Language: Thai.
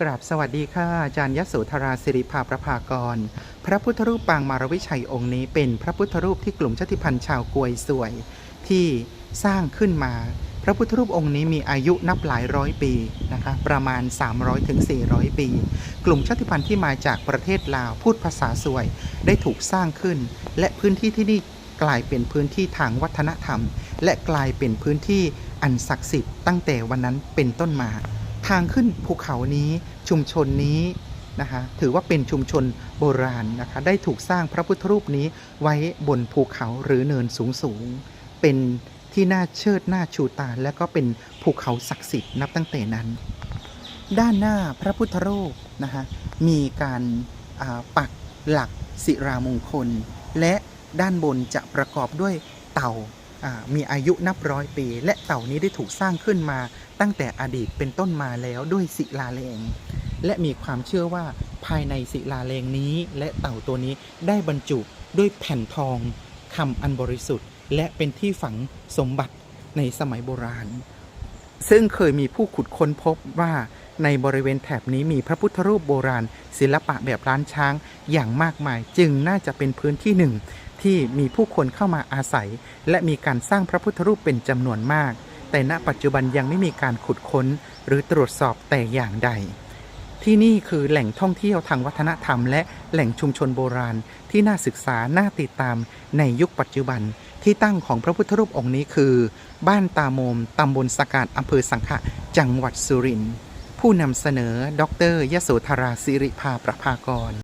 กราบสวัสดีค่ะอาจารย์ยโสธราสิริภาประภากร พระพุทธรูปปางมารวิชัยองค์นี้เป็นพระพุทธรูปที่กลุ่มชาติพันธุ์ชาวกวยสวย ที่สร้างขึ้นมา พระพุทธรูปองค์นี้มีอายุนับหลายร้อยปีนะคะประมาณ 300-400ถึง400ปี กลุ่มชาติพันธุ์ที่มาจากประเทศลาวพูดภาษาสวย ได้ถูกสร้างขึ้น และพื้นที่ที่นี่กลายเป็นพื้นที่ทางวัฒนธรรม และกลายเป็นพื้นที่อันศักดิ์สิทธิ์ตั้งแต่วันนั้นเป็นต้นมา ทางขึ้นภูเขานี้ชุมชนนี้นะคะถือว่าเป็นชุมชนโบราณนะคะได้ถูกสร้างพระพุทธรูปนี้ไว้บนภูเขาหรือเนินสูงสูงเป็นที่น่าเชิดน่าชูตา และก็เป็นภูเขาศักดิ์สิทธิ์นับตั้งแต่นั้น ด้านหน้าพระพุทธรูปนะคะมีการาปักหลักศิรามงคล และด้านบนจะประกอบด้วยเต่า มีอายุนับร้อยปี และเต่านี้ได้ถูกสร้างขึ้นมาตั้งแต่อดีตเป็นต้นมาแล้วด้วยศิลาแรงและมีความเชื่อว่าภายในศิลาแรงนี้ และเต่าตัวนี้ได้บรรจุด้วยแผ่นทองคำอันบริสุทธิ์ และเป็นที่ฝังสมบัติในสมัยโบราณ ซึ่งเคยมีผู้ขุดค้นพบว่าในบริเวณแถบนี้มีพระพุทธรูปโบราณ ศิลปะแบบล้านช้างอย่างมากมาย จึงน่าจะเป็นพื้นที่หนึ่ง ที่มีผู้คนเข้ามาอาศัย และมีการสร้างพระพุทธรูปเป็นจำนวนมาก แต่ณปัจจุบันยังไม่มีการขุดค้น หรือตรวจสอบแต่อย่างใด ที่นี่คือแหล่งท่องเที่ยวทางวัฒนธรรม และแหล่งชุมชนโบราณ ที่น่าศึกษา น่าติดตามในยุคปัจจุบัน ที่ตั้งของพระพุทธรูปองค์นี้คือ บ้านตาโมม ตำบลสกาดอำเภอสังขะ จังหวัดสุรินทร์ผู้นำเสนอ ดรยโสธราสิริภาประภากร